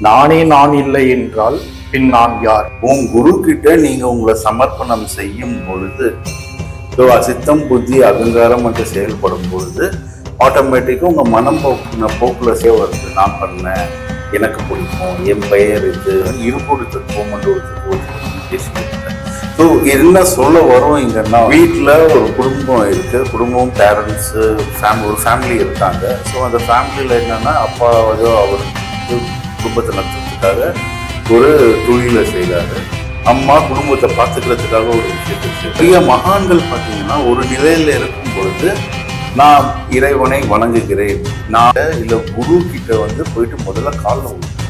நானே நான் இல்லை என்றால் பின் நான் யார்? உன் குரு கிட்ட நீங்க உங்களை சமர்ப்பணம் செய்யும் பொழுது ஸோ அசித்தம் புத்தி அகங்காரம் என்று செயல்படும் பொழுது ஆட்டோமேட்டிக்காக உங்கள் மனம் போக்குன போக்கில் சே வருது. நான் பண்ணேன். எனக்கு பிடிக்கும். என் பெயர் இது. இருப்பொரு தத்துவம் ஸோ என்ன சொல்ல வரும் இங்கன்னா வீட்டில் ஒரு குடும்பம் இருக்குது குடும்பம் பேரண்ட்ஸு ஃபேமிலி ஒரு ஃபேமிலி இருக்காங்க. ஸோ அந்த ஃபேமிலியில் என்னன்னா அப்பா வந்து அவர் குடும்பத்தை நடத்துறதுக்காக ஒரு தொழிலை செய்கிறாரு அம்மா குடும்பத்தை பார்த்துக்கிறதுக்காக ஒரு விஷயத்தை பெரிய மகான்கள் பார்த்தீங்கன்னா ஒரு நிலையில் இருக்கும் பொழுது நான் இறைவனை வணங்குகிறேன். நான் இல்லை குரு கிட்ட வந்து போயிட்டு முதல்ல காலில் விழுவேன்.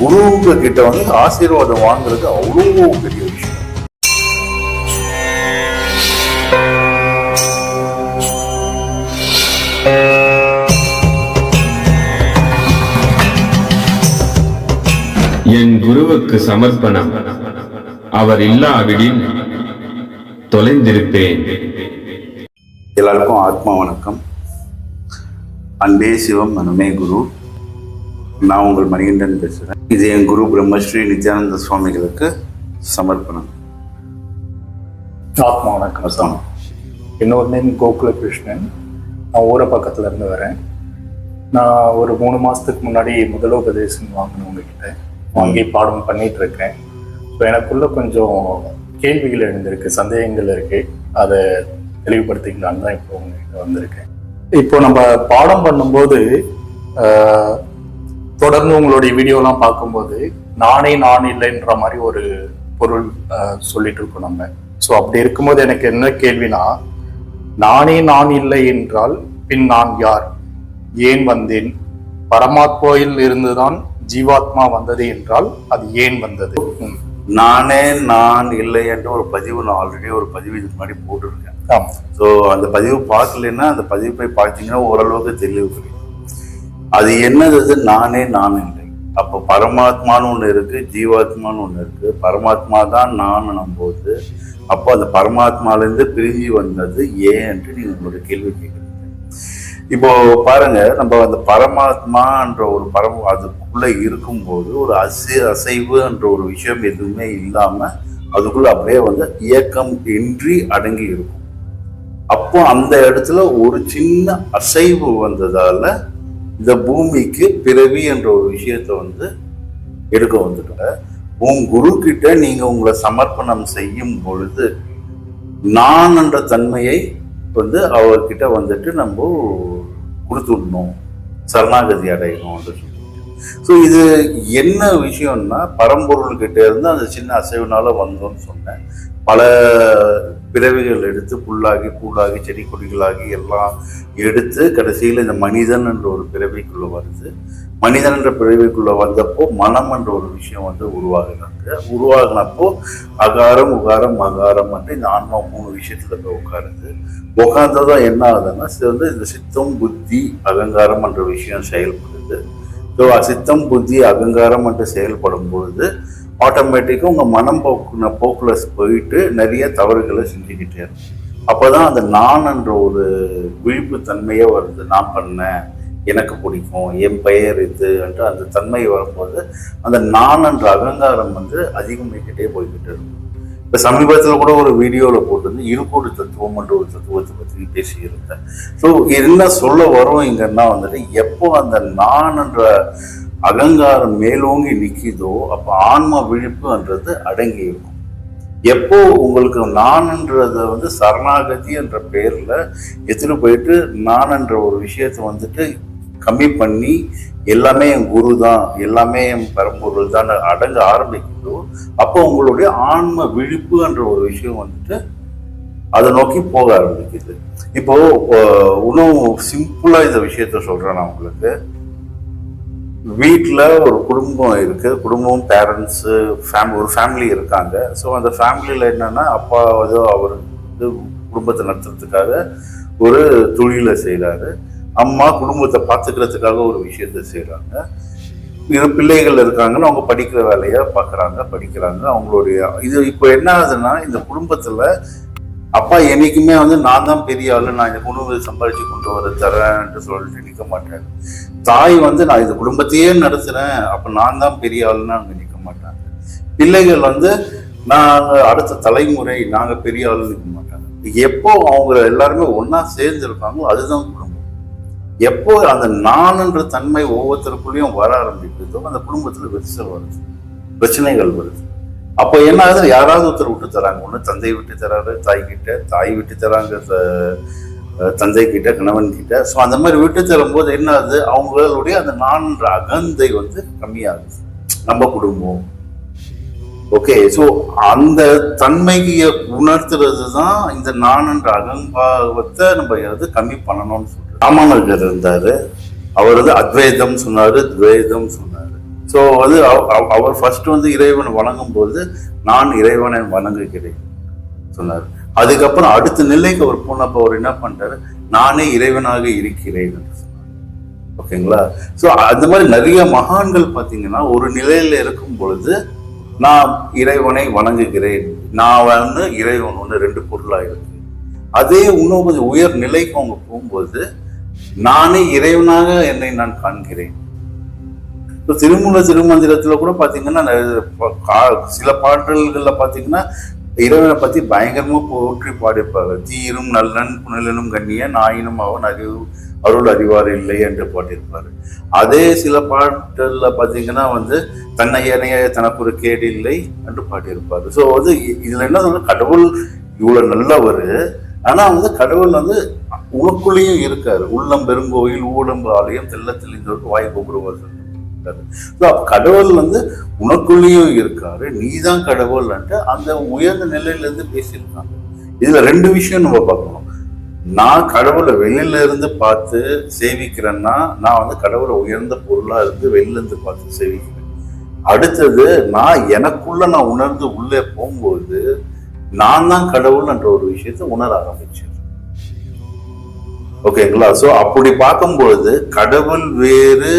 குருவுங்க கிட்ட வந்து ஆசீர்வாதம் வாங்குறது அவ்வளோ பெரிய விஷயம். என் குருவுக்கு சமர்ப்பணம். அவர் இல்லாவிடில் தொலைந்திருப்பேன். எல்லாருக்கும் ஆத்மா வணக்கம். அன்பே சிவம் மனமே குரு. நான் உங்கள் மணிகண்டன் பேசுகிறேன் இது என் குரு பிரம்மஸ்ரீ நித்யானந்த சுவாமிகளுக்கு சமர்ப்பணம். ஆத்மா வணக்கம். அசாம் இன்னொரு நேம் கோகுல கிருஷ்ணன் நான் ஊர பக்கத்துல இருந்து வரேன். நான் ஒரு மூணு மாசத்துக்கு முன்னாடி முதலோபதேசம் வாங்கினேன் உங்ககிட்ட வாங்கி பாடம் பண்ணிட்டு இருக்கேன் ஸோ எனக்குள்ள கொஞ்சம் கேள்விகள் எழுந்திருக்கு சந்தேகங்கள் இருக்கு. அதை தெளிவுபடுத்திக்கலான்னு தான் இப்போ உங்ககிட்ட வந்திருக்கேன். இப்போ நம்ம பாடம் பண்ணும்போது தொடர்ந்து உங்களுடைய வீடியோலாம் பார்க்கும்போது நானே நான் இல்லைன்ற மாதிரி ஒரு பொருள் சொல்லிட்டு இருக்கோம் நம்ம. ஸோ அப்படி இருக்கும்போது எனக்கு என்ன கேள்வினா நானே நான் இல்லை என்றால் பின் நான் யார்? ஏன் வந்தேன்? பரமாத்மாவில் இருந்துதான் ஜீவாத்மா வந்தது என்றால் அது ஏன் வந்தது. நானே நான் இல்லை என்று ஒரு பதிவு நான் ஆல்ரெடி ஒரு பதிவு இதுக்கு முன்னாடி போட்டிருக்கேன். ஸோ அந்த பதிவு பார்க்கலன்னா அந்த பதிவு போய் பார்த்தீங்கன்னா ஓரளவுக்கு தெளிவு புரியும். அது என்னது நானே நான் இல்லை. அப்போ பரமாத்மான்னு ஒன்று இருக்கு ஜீவாத்மான்னு ஒன்று இருக்கு. பரமாத்மா தான் நான் நம்போது அப்போ அந்த பரமாத்மாலேருந்து பிரிஞ்சு வந்தது ஏன் என்று நீங்க உங்களோட கேள்வி கேட்குறீங்க இப்போ பாருங்க நம்ம அந்த பரமாத்மான்ற ஒரு பரம அதுக்குள்ள இருக்கும்போது ஒரு அசை அசைவு என்ற ஒரு விஷயம் எதுவுமே இல்லாம அதுக்குள்ள அப்படியே வந்து இயக்கம் இன்றி அடங்கி இருக்கும். அப்போ அந்த இடத்துல ஒரு சின்ன அசைவு வந்ததால இந்த பூமிக்கு பிறவி என்ற ஒரு விஷயத்த வந்து எடுக்க வந்துட்டாங்க உன் குரு கிட்ட நீங்க உங்களை சமர்ப்பணம் செய்யும் பொழுது நான் என்ற தன்மையை வந்து அவர்கிட்ட வந்துட்டு நம்ம கொடுத்து விடணும் சரணாகதி அடையணும் அப்படின்னு ஸோ இது என்ன விஷயம்னா பரம்பொருள்கிட்ட இருந்து அந்த சின்ன அசைவுனால வந்தோம்னு சொன்னேன். பல பிறவிகள் எடுத்து புல்லாகி கூழாகி செடி கொடிகளாகி எல்லாம் எடுத்து கடைசியில் இந்த மனிதன் என்ற ஒரு பிறவிக்குள்ளே வருது. மனிதன் என்ற பிறவிக்குள்ளே வந்தப்போ மனம் என்ற ஒரு விஷயம் வந்து உருவாகினாங்க உருவாகினப்போ அகாரம் உகாரம் மகாரம் வந்து இந்த ஆன்மா மூணு விஷயத்தில் போய் உட்காருது. உட்கார்ந்ததும் என்ன ஆகுதுன்னா வந்து இந்த சித்தம் புத்தி அகங்காரம் என்ற விஷயம் செயல்படுது. ஸோ அசித்தம் புத்தி அகங்காரம் என்று செயல்படும் பொழுது ஆட்டோமேட்டிக்காக உங்கள் மனம் போக்குன போக்கில் போயிட்டு நிறைய தவறுகளை செஞ்சுக்கிட்டே இருக்கும் அப்போதான் அந்த நான் என்ற ஒரு விழிப்பு தன்மையே வருது. நான் பண்ணேன் எனக்கு பிடிக்கும் என் பெயர் இது என்று அந்த தன்மை வரும்போது அந்த நான் என்ற அகங்காரம் வந்து அதிகமாகிக்கிட்டே போய்கிட்டே இருக்கும் இப்போ சமீபத்தில் கூட ஒரு வீடியோவில் போட்டிருந்து இருப்பொரு தத்துவம் என்ற ஒரு தத்துவத்தை பற்றி பேசியிருந்தேன். ஸோ என்ன சொல்ல வரும் இங்கன்னா வந்துட்டு எப்போ அந்த நான் என்ற அகங்காரம் மேலோங்கி நிற்கிதோ அப்போ ஆன்ம விழிப்புன்றது அடங்கி இருக்கும். எப்போ உங்களுக்கு நான்ன்றத வந்து சரணாகதி என்ற பெயரில் எடுத்துகிட்டு போயிட்டு நான்ன்ற ஒரு விஷயத்தை வந்துட்டு கம்மி பண்ணி எல்லாமே என் குரு தான் எல்லாமே என் பரம்பொருள் தான் அடங்க ஆரம்பிக்குதோ அப்போ உங்களுடைய ஆன்ம விழிப்பு என்ற ஒரு விஷயம் வந்துட்டு அதை நோக்கி போக ஆரம்பிக்குது. இப்போ இன்னும் சிம்பிளாக இந்த விஷயத்த சொல்கிறேன் நான் உங்களுக்கு. வீட்டில் ஒரு குடும்பம் இருக்குது குடும்பம் பேரண்ட்ஸு ஃபேம் ஒரு ஃபேமிலி இருக்காங்க. ஸோ அந்த ஃபேமிலியில் என்னென்னா அப்பா ஏதோ அவர் வந்து குடும்பத்தை நடத்துறதுக்காக ஒரு தொழிலை செய்கிறாரு அம்மா குடும்பத்தை பார்த்துக்கிறதுக்காக ஒரு விஷயத்தை செய்கிறாங்க இரு பிள்ளைகள் இருக்காங்கன்னு அவங்க படிக்கிற வேலையை பார்க்குறாங்க படிக்கிறாங்க. அவங்களுடைய இது இப்போ என்ன ஆகுதுன்னா இந்த குடும்பத்தில் அப்பா என்றைக்குமே வந்து நான் தான் பெரிய ஆள் நான் இந்த குடும்பத்தை சம்பாதிச்சு கொண்டு வர தரேன்ட்டு சொல்லிட்டு நிற்க மாட்டேன் தாய் வந்து நான் இந்த குடும்பத்தையே நடத்துகிறேன் அப்போ நான் தான் பெரிய ஆளுன்னு அங்கே நிற்க மாட்டாங்க. பிள்ளைகள் வந்து நாங்கள் அடுத்த தலைமுறை நாங்கள் பெரிய ஆள் நிற்க மாட்டாங்க. எப்போ அவங்க எல்லாருமே ஒன்றா சேர்ந்துருப்பாங்களோ அதுதான் குடும்பம். எப்போ அந்த நான்ன்ற தன்மை ஒவ்வொருத்தருக்குள்ளேயும் வர ஆரம்பிக்குதோ அந்த குடும்பத்தில் விரிசல் வருது பிரச்சனைகள் வருது. அப்போ என்ன ஆகுது? யாராவது ஒருத்தர் விட்டு தராங்க ஒண்ணு தந்தை விட்டு தராரு தாய் கிட்ட தாய் விட்டு தராங்க தந்தை கிட்ட கணவன் கிட்ட ஸோ அந்த மாதிரி விட்டு தரும்போது என்ன ஆகுது? அவங்களுடைய அந்த நான்ன்ற அகந்தை வந்து கம்மியாகுது. நம்ம குடும்பம். ஓகே ஸோ அந்த தன்மையை உணர்த்துறது தான் இந்த நான்ன்ற அகம்பாவத்தை நம்ம வந்து கம்மி பண்ணணும்னு சொல்றோம் ராமானுஜர் இருந்தாரு. அவர் வந்து அத்வைதம் சொன்னாரு துவைதம் சொன்னாரு. ஸோ வந்து அவ- அவர் ஃபர்ஸ்ட் வந்து இறைவன் வணங்கும் போது நான் இறைவனை வணங்குகிறேன் சொன்னார். அதுக்கப்புறம் அடுத்த நிலைக்கு அவர் போனப்போ அவர் என்ன பண்றாரு நானே இறைவனாக இருக்கிறேன் என்று சொன்னார். ஓகேங்களா? ஸோ அந்த மாதிரி நிறைய மகான்கள் பார்த்தீங்கன்னா ஒரு நிலையில இருக்கும் பொழுது நான் இறைவனை வணங்குகிறேன். நான் வந்து இறைவன் ஒன்று ரெண்டு பொருளாக இருக்கு. அதே இன்னும் கொஞ்சம் உயர் நிலைக்கு அவங்க போகும்போது நானே இறைவனாக என்னை நான் காண்கிறேன். இப்போ திருமூல திருமந்திரத்தில் கூட பார்த்தீங்கன்னா கா- சில பாடல்களில் பார்த்தீங்கன்னா இறைவனை பற்றி பயங்கரமாக போற்றி பாடியிருப்பாங்க தீரும் நல்லன் புனலனும் கண்ணிய நாயினும் அவன் அறிவு அருள் அறிவார் இல்லை என்று பாட்டியிருப்பார் அதே சில பாடல்ல பார்த்தீங்கன்னா வந்து தன்னை இணைய தனக்கு ஒரு கேடு இல்லை என்று பாட்டியிருப்பார் ஸோ வந்து இதில் என்ன சொல்ற கடவுள் இவ்வளோ நல்லவர். ஆனால் வந்து கடவுள் வந்து உனக்குள்ளேயும் இருக்காரு. உள்ளம் பெருங்கோயில் ஊடம்பு ஆலயம் தெல்லத்தில் இந்த வாய் கோபுரவர் கடவுள் வந்து உனக்குள்ளேயும் இருக்காரு நீதான் கடவுள்ன்ட்டு அந்த உயர்ந்த நிலையில இருந்து பேசியிருக்காங்க. இதுல ரெண்டு விஷயம் நம்ம பார்க்கணும். நான் கடவுளை வெளியில இருந்து பார்த்து சேவிக்கிறேன்னா நான் வந்து கடவுளை உயர்ந்த பொருளா இருந்து வெளியில இருந்து பார்த்து சேவிக்கிறேன். அடுத்தது நான் எனக்குள்ள நான் உணர்ந்து உள்ளே போகும்போது நான் தான் கடவுள் என்ற ஒரு விஷயத்தை உணர ஆரம்பிச்சேன். ஓகேங்களா சோ அப்படி பார்க்கும்பொழுது கடவுள் வேறு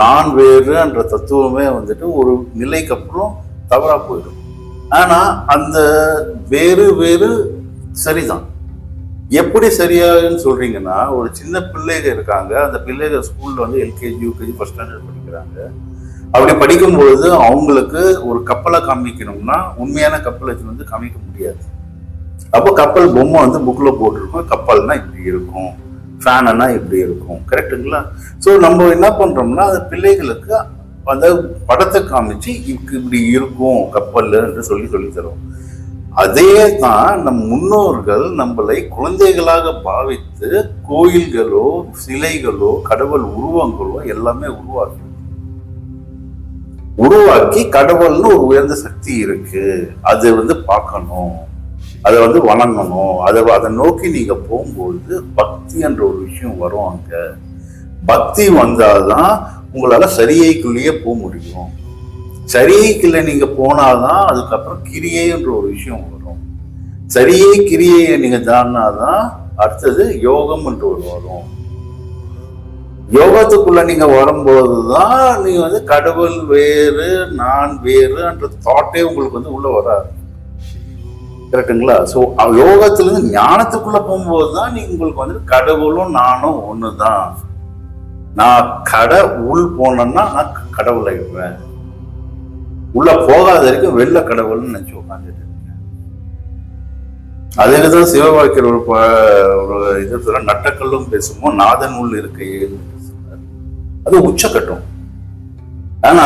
நான் வேறு என்ற தத்துவமே வந்துட்டு ஒரு நிலைக்கு அப்புறம் தவறா போயிடும். ஆனா அந்த வேறு வேறு சரிதான். எப்படி சரியாகுன்னு சொல்றீங்கன்னா ஒரு சின்ன பிள்ளைங்க இருக்காங்க. அந்த பிள்ளைங்க ஸ்கூல்ல வந்து எல்கேஜி யூகேஜி ஃபர்ஸ்ட் ஸ்டாண்டர்ட் படிக்கிறாங்க. அப்படி படிக்கும்பொழுது அவங்களுக்கு ஒரு கப்பலை காமிக்கணும்னா உண்மையான கப்பலை வந்து காமிக்க முடியாது. அப்போ கப்பல் பொம்மை வந்து புக்கில் போட்டிருக்கோம். கப்பல்னா இப்படி இருக்கும். ஃபேனா இப்படி இருக்கும். கரெக்ட்டுங்களா? ஸோ நம்ம என்ன பண்ணுறோம்னா அந்த பிள்ளைகளுக்கு அந்த படத்தை காமிச்சு இப்படி இப்படி இருக்கும் கப்பல் என்று சொல்லி சொல்லித்தரும் அதே தான் நம் முன்னோர்கள் நம்மளை குழந்தைகளாக பாவித்து கோயில்களோ சிலைகளோ கடவுள் உருவங்களோ எல்லாமே உருவாக்கி உருவாக்கி கடவுள்னு ஒரு உயர்ந்த சக்தி இருக்கு. அது வந்து பார்க்கணும். அதை வந்து வணங்கணும். அதை அதை நோக்கி நீங்கள் போகும்போது பக்தி என்ற ஒரு விஷயம் வரும் அங்கே. பக்தி வந்தாதான் உங்களால் சரியைக்குள்ளேயே போக முடியும். சரிகைக்குள்ள நீங்கள் போனாதான் அதுக்கப்புறம் கிரியை என்ற ஒரு விஷயம் வரும். சரியை கிரியை நீங்கள் தாண்டினாதான் அடுத்தது யோகம் என்று ஒரு வரும். யோகத்துக்குள்ள நீங்க வரும்போதுதான் நீங்க வந்து கடவுள் வேறு நான் வேறுன்ற தாட்டே உங்களுக்கு வந்து உள்ள வராது. கரெக்டுங்களா ஸோ யோகத்துல இருந்து ஞானத்துக்குள்ள போகும்போது தான் நீ உங்களுக்கு வந்து கடவுளும் நானும் ஒண்ணுதான். நான் கடை உள் போனேன்னா நான் கடவுளை இருப்பேன் உள்ள போகாத வரைக்கும் வெளில கடவுள்னு நினைச்சு உட்காந்துட்டு அதில் அதே தான் சிவவாக்கியர் ஒரு ஒரு இது சொல்ல நட்டக்கல்லும் பேசுமோ நாதன் உள் இருக்கையில் அது உச்சக்கட்டம். ஆனா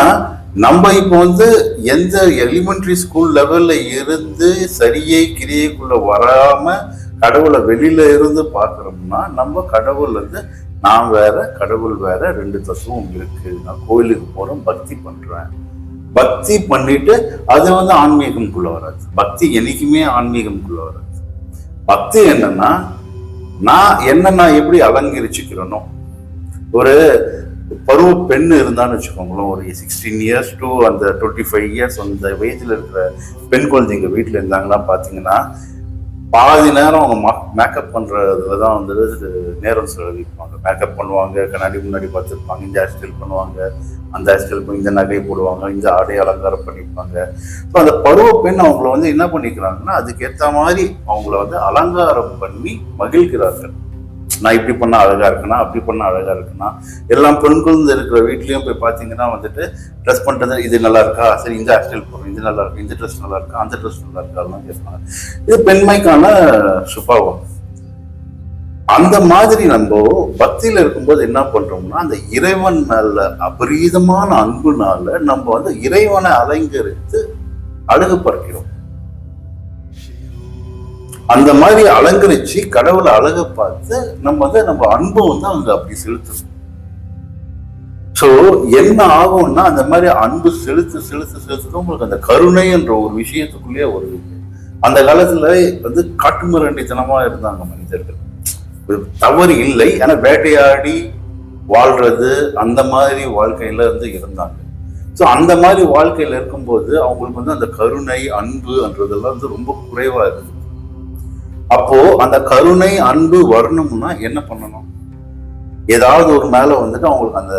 நம்ம இப்போ வந்து எந்த எலிமெண்ட்ரி ஸ்கூல் லெவல்ல இருந்து சரியை கிரியைக்குள்ள வராம கடவுளை வெளியில இருந்து பார்க்குறோம்னா நம்ம கடவுள் வந்து நான் வேற கடவுள் வேற ரெண்டு தத்துவம் இருக்கு. நான் கோயிலுக்கு போகிறோம் பக்தி பண்றேன். பக்தி பண்ணிட்டு அது வந்து ஆன்மீகம்குள்ள வராது. பக்தி என்னைக்குமே ஆன்மீகம்குள்ள வராது. பக்தி என்னன்னா நான் என்ன நான் எப்படி அலங்கரிச்சுக்கிறேனோ. ஒரு பருவ பெண் இருந்தான்னு வச்சுக்கோங்களேன் ஒரு சிக்ஸ்டீன் இயர்ஸ் டு அந்த டுவெண்ட்டி ஃபைவ் இயர்ஸ் அந்த வயதில் இருக்கிற பெண் குழந்தைங்க வீட்டில் இருந்தாங்கன்னா பார்த்தீங்கன்னா பாதி நேரம் அவங்க மேக்கப் பண்ணுறதுல தான் வந்து நேரம் செலவிப்பாங்க மேக்கப் பண்ணுவாங்க கண்ணாடி முன்னாடி பார்த்துருப்பாங்க இந்த ஹேர் ஸ்டைல் பண்ணுவாங்க அந்த ஹேர் ஸ்டைல் பண்ணி இந்த நகை போடுவாங்க இந்த ஆடை அலங்காரம் பண்ணிப்பாங்க. ஸோ அந்த பருவ பெண் அவங்கள வந்து என்ன பண்ணிக்கிறாங்கன்னா அதுக்கேற்ற மாதிரி அவங்கள வந்து அலங்காரம் பண்ணி மகிழ்கிறார்கள். நான் இப்படி பண்ணால் அழகா இருக்கேனா அப்படி பண்ணால் அழகாக இருக்கேனா எல்லாம் பெண் குழந்தை இருக்கிற வீட்லேயும் போய் பார்த்தீங்கன்னா வந்துட்டு ட்ரெஸ் பண்ணுறது இது நல்லா இருக்கா? சரி இந்த ஹேர்ஸ்டைல் போடுறோம் இது நல்லா இருக்கு? இந்த ட்ரெஸ் நல்லா இருக்கா? அந்த ட்ரெஸ் நல்லா இருக்கா? அதெல்லாம் கேட்பாங்க. இது பெண்மைக்கான சுபாவம். அந்த மாதிரி நம்ம பக்தியில் இருக்கும்போது என்ன பண்ணுறோம்னா அந்த இறைவன் மேல அபரீதமான அன்புனால நம்ம வந்து இறைவனை அலங்கரித்து அழகு அந்த மாதிரி அலங்கரிச்சு கடவுளை அழக பார்த்து நம்ம வந்து நம்ம அன்பை வந்து அங்க அப்படி செலுத்தணும் ஸோ என்ன ஆகும்னா அந்த மாதிரி அன்பு செலுத்து செலுத்து செலுத்து உங்களுக்கு அந்த கருணை என்ற ஒரு விஷயத்துக்குள்ளேயே வருது அந்த காலத்துல வந்து காட்டுமிரண்டித்தனமா இருந்தாங்க மனிதர்கள். தவறு இல்லை ஆனா வேட்டையாடி வாழ்றது அந்த மாதிரி வாழ்க்கையில வந்து இருந்தாங்க. ஸோ அந்த மாதிரி வாழ்க்கையில இருக்கும்போது அவங்களுக்கு வந்து அந்த கருணை அன்பு என்றதெல்லாம் வந்து ரொம்ப குறைவா இருந்தது. அப்போ அந்த கருணை அன்பு வரணும்னா என்ன பண்ணணும்? ஏதாவது ஒரு மேல வந்துட்டு அவங்களுக்கு அந்த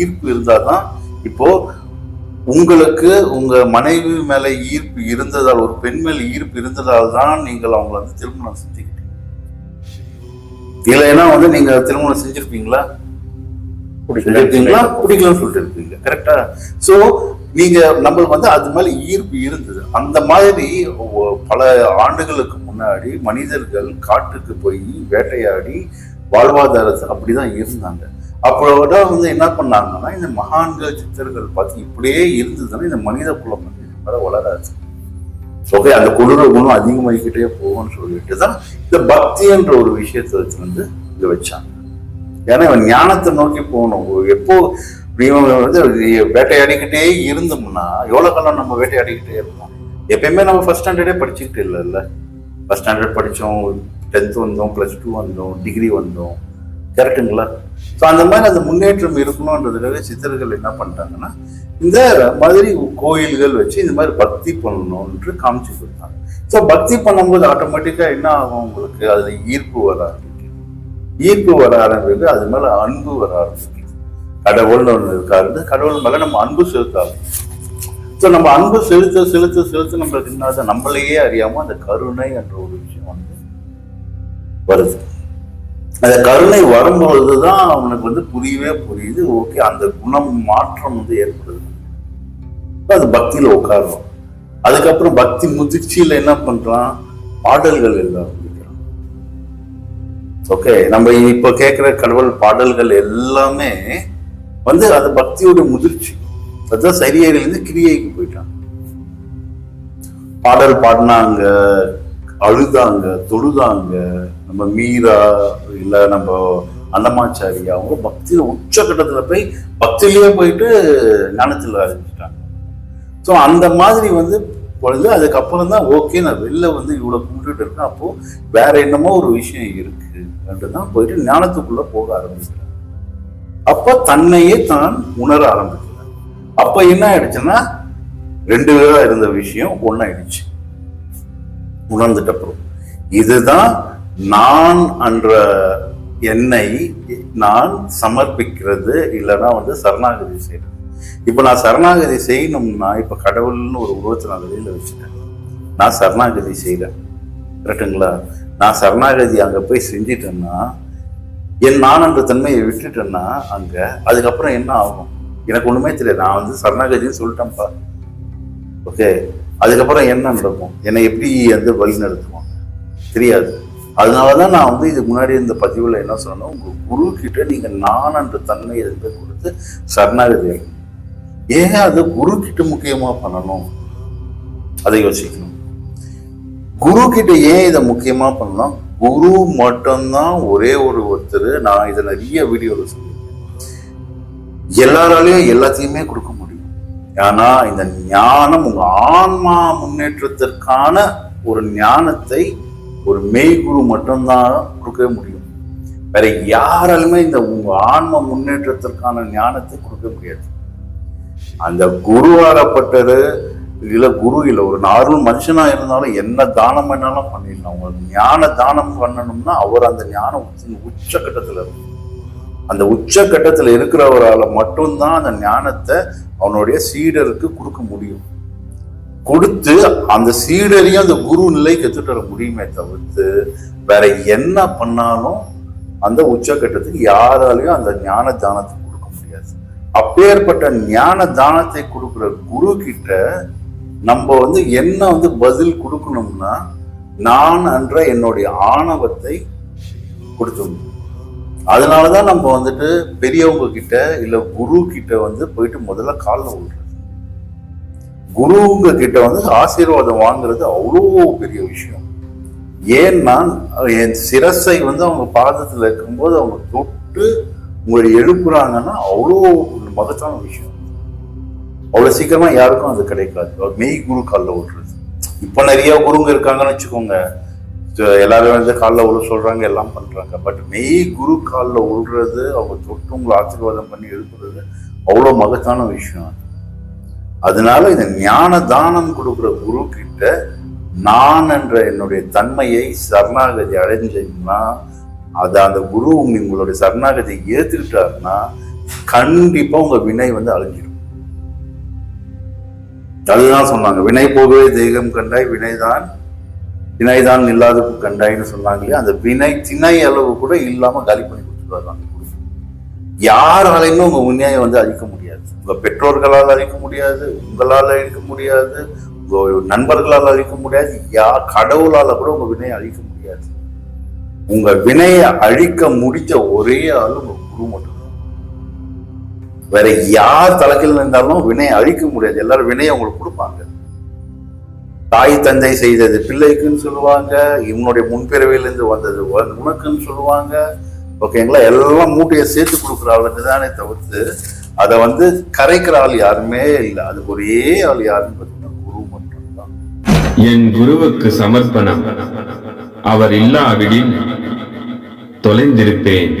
ஈர்ப்பு இருந்தாதான் இப்போ உங்களுக்கு உங்க மனைவி மேல ஈர்ப்பு இருந்ததால் ஒரு பெண் மேல ஈர்ப்பு இருந்ததால் தான் நீங்கள் அவங்கள வந்து திருமணம் செஞ்சுக்கிட்டீங்க. இல்லைன்னா வந்து நீங்க திருமணம் செஞ்சிருப்பீங்களா? பிடிக்கலன்னு சொல்லிட்டு இருப்பீங்க. கரெக்டா சோ நீங்க நம்மளுக்கு வந்து அது மேல ஈர்ப்பு இருந்தது. அந்த மாதிரி பல ஆண்டுகளுக்கு முன்னாடி மனிதர்கள் காட்டுக்கு போய் வேட்டையாடி வாழ்வாதாரத்தை அப்படிதான் இருந்தாங்க. அப்போட வந்து என்ன பண்ணாங்கன்னா இந்த மகான்கள் சித்தர்கள் பார்த்து இப்படியே இருந்ததுன்னா இந்த மனித குலம் வந்து மேல வளராது. ஓகே அந்த குளிர குணம் அதிகமாகிக்கிட்டே போகும்னு சொல்லிட்டு தான் இந்த பக்தின்ற ஒரு விஷயத்தை வச்சு வந்து இதை வச்சாங்க. ஏன்னா இவன் ஞானத்தை நோக்கி போகணும். எப்போ இவங்க வந்து வேட்டையாடிக்கிட்டே இருந்தோம்னா எவ்வளோ காலம் நம்ம வேட்டையாடிக்கிட்டே இருந்தோம்? எப்பயுமே நம்ம ஃபர்ஸ்ட் ஸ்டாண்டர்டே படிச்சுக்கிட்டு இல்லைல்ல ஃபஸ்ட் ஸ்டாண்டர்ட் படித்தோம் டென்த் வந்தோம் ப்ளஸ் டூ வந்தோம் டிகிரி வந்தோம் கரெக்டுங்களா ஸோ அந்த மாதிரி அந்த முன்னேற்றம் இருக்கணுன்றதுக்காக சித்தர்கள் என்ன பண்ணிட்டாங்கன்னா இந்த மாதிரி கோயில்கள் வச்சு இந்த மாதிரி பக்தி பண்ணணும்ன்ட்டு காமிச்சு கொடுத்தாங்க. ஸோ பக்தி பண்ணும்போது ஆட்டோமேட்டிக்காக என்ன ஆகும் உங்களுக்கு? அதில் ஈர்ப்பு வர ஆரம்பிக்கும். ஈர்ப்பு வர ஆரம்பிக்கு அது மேலே அன்பு வர ஆரம்பிக்கும். கடவுள்னு ஒன்று இருக்காரு கடவுள் மேலே நம்ம அன்பு செலுத்த ஸோ நம்ம அன்பு செலுத்த செலுத்த செலுத்த நம்மளுக்கு என்ன நம்மளையே அறியாமல் அந்த கருணை என்ற ஒரு விஷயம் வந்து வருது. அந்த கருணை வரும்பொழுது தான் அவனுக்கு வந்து புரியவே புரியுது. ஓகே அந்த குணம் மாற்றம் வந்து ஏற்படுது. அது பக்தியில உட்காரும் அதுக்கப்புறம் பக்தி முதிர்ச்சியில என்ன பண்றான்? பாடல்கள் எல்லாம் ஓகே நம்ம இப்போ கேட்குற கடவுள் பாடல்கள் எல்லாமே வந்து அது பக்தியோட முதிர்ச்சி. அதுதான் சரியையிலிருந்து கிரியைக்கு போயிட்டான். பாடல் பாடினாங்க அழுதாங்க தொழுதாங்க. நம்ம மீரா இல்ல நம்ம அந்தமாச்சாரி அவங்க பக்தியில உச்சகட்டத்துல போய் பக்தியிலேயே போயிட்டு ஞானத்தில் ஆரம்பிச்சிட்டாங்க ஸோ அந்த மாதிரி வந்து பொழுது அதுக்கப்புறம் தான் ஓகே நான் வெளில வந்து இவ்வளோ கும்பிட்டுட்டு இருக்கேன் அப்போ வேற என்னமோ ஒரு விஷயம் இருக்கு. தான் போயிட்டு ஞானத்துக்குள்ள போக ஆரம்பிச்சிட்டேன் அப்போ தன்னையே தான் உணர ஆரம்பிக்கிறார். அப்போ என்ன ஆயிடுச்சுன்னா ரெண்டு பேரா இருந்த விஷயம் ஒன்னாயிடுச்சு உணர்ந்துட்ட அப்புறம். இதுதான் நான் என்ற என்னை நான் சமர்ப்பிக்கிறது இல்லைன்னா வந்து சரணாகதி செய்யறது. இப்போ நான் சரணாகதி செய்யணும்னா இப்போ கடவுள்னு ஒரு உருவத்தை நான் வெளியில வச்சுட்டேன். நான் சரணாகதி செய்கிறேன் கரெக்டுங்களா நான் சரணாகதி அங்கே போய் செஞ்சிட்டேன்னா என் நான் தன்மையை விட்டுட்டேன்னா அங்கே அதுக்கப்புறம் என்ன ஆகும்? எனக்கு ஒன்றுமே தெரியாது. நான் வந்து சரணாகதின்னு சொல்லிட்டேன்ப்பா. ஓகே அதுக்கப்புறம் என்ன நடக்கும்? என்னை எப்படி வந்து வழி நடத்துவாங்க தெரியாது. அதனால தான் நான் வந்து இதுக்கு முன்னாடி இந்த பதிவில் என்ன சொன்னேன் உங்கள் குரு கிட்ட நீங்கள் நானன்ற தன்மையை வந்து கொடுத்து சரணாகதி ஏன் அது குரு கிட்ட முக்கியமாக பண்ணணும்? அதை யோசிக்கணும். குரு கிட்ட ஏன் இதை முக்கியமாக பண்ணணும்? குரு மட்டும்தான் ஒரே ஒரு ஒருத்தர். நான் இதை நிறைய வீடியோவில் சொல்லியிருக்கேன். எல்லாராலையும் எல்லாத்தையுமே கொடுக்க முடியும். ஏன்னா இந்த ஞானம் உங்க ஆன்மா முன்னேற்றத்திற்கான ஒரு ஞானத்தை ஒரு மெய்குரு மட்டும்தான் கொடுக்க முடியும். வேற யாராலுமே இந்த உங்க ஆன்ம முன்னேற்றத்திற்கான ஞானத்தை கொடுக்க முடியாது. அந்த குருவாகப்பட்டது இல்லை குரு இல்லை. ஒரு நார்மல் மனுஷனாக இருந்தாலும் என்ன தானம் வேணாலும் பண்ணிடலாம். உங்களுக்கு ஞான தானம் பண்ணணும்னா அவர் அந்த ஞானம் உச்ச- கட்டத்தில் இருக்கும் அந்த கட்டத்தில் இருக்கிறவரால் மட்டும்தான் அந்த ஞானத்தை அவனுடைய சீடருக்கு கொடுக்க முடியும். கொடுத்து அந்த சீடரையும் அந்த குரு நிலைக்கு எடுத்துட்டு வர முடியுமே தவிர்த்து வேற என்ன பண்ணாலும் அந்த உச்சக்கட்டத்துக்கு யாராலையும் அந்த ஞான தானத்தை கொடுக்க முடியாது. அப்பேற்பட்ட ஞான தானத்தை கொடுக்குற குரு கிட்ட நம்ம வந்து என்ன வந்து பதில் கொடுக்கணும்னா நான் என்ற என்னுடைய ஆணவத்தை கொடுத்துடணும். அதனாலதான் நம்ம வந்துட்டு பெரியவங்க கிட்ட இல்லை குரு கிட்ட வந்து போயிட்டு முதல்ல காலில் விடுறது குருவுங்க கிட்ட வந்து ஆசீர்வாதம் வாங்குறது அவ்வளோ பெரிய விஷயம். ஏன்னா என் சிரசை வந்து அவங்க பாதத்தில் இருக்கும்போது அவங்க தொட்டு உங்களை எழுப்புறாங்கன்னா அவ்வளோ மகத்தான விஷயம். அவ்வளோ சீக்கிரமா யாருக்கும் அது கிடைக்காது. மெய் குரு காலில் விடுறது இப்போ நிறைய குருங்க இருக்காங்கன்னு வச்சுக்கோங்க. எல்லாரும் வந்து காலில் விழ சொல்றாங்க எல்லாம் பண்றாங்க. பட் மெய் குரு காலில் உள்றது அவங்க தொட்டு உங்களை ஆசீர்வாதம் பண்ணி எழுப்புறது அவ்வளோ மகத்தான விஷயம் அது. அதனால இந்த ஞான தானம் கொடுக்குற குரு கிட்ட நான் என்ற என்னுடைய தன்மையை சரணாகதி அடைஞ்சீங்கன்னா அது அந்த குரு உங்களுடைய சரணாகதியை ஏற்றுக்கிட்டாருன்னா கண்டிப்பாக உங்க வினை வந்து அழிஞ்சிடும். அதுதான் சொன்னாங்க வினை போகவே தெய்வம் கண்டாய் வினைதான் வினைதான் இல்லாத கண்டாய்னு சொன்னாங்க இல்லையா? அந்த வினை திணை அளவு கூட இல்லாம காலி பண்ணி கொடுத்துருவாங்க யாராலையுமே உங்க உண்மையை வந்து அழிக்க முடியாது. உங்க பெற்றோர்களால் அழிக்க முடியாது உங்களால் அழிக்க முடியாது உங்க நண்பர்களால் அழிக்க முடியாது யா கடவுளால கூட உங்க வினையை அழிக்க முடியாது. உங்க வினையை அழிக்க முடிஞ்ச ஒரே ஆள் உங்க குரு மட்டும் வேற யார் தலைக்கில் இருந்தாலும் வினையை அழிக்க முடியாது. எல்லாரும் வினையை உங்களுக்கு கொடுப்பாங்க. தாய் தந்தை செய்தது பிள்ளைக்குன்னு சொல்லுவாங்க. இவனுடைய முன்பிறவையிலிருந்து வந்தது உனக்குன்னு சொல்லுவாங்க. ஓகேங்களா எல்லாம் மூட்டையை சேர்த்து கொடுக்குற ஆளுக்கு தானே தவிர்த்து அதை வந்து கரைக்கிற ஆள் யாருமே இல்லை. அது ஒரே ஆள் யாருன்னு பார்த்தீங்கன்னா குரு மட்டும்தான். என் குருவுக்கு சமர்ப்பணம். அவர் இல்லாவிடில் தொலைந்திருப்பேன்.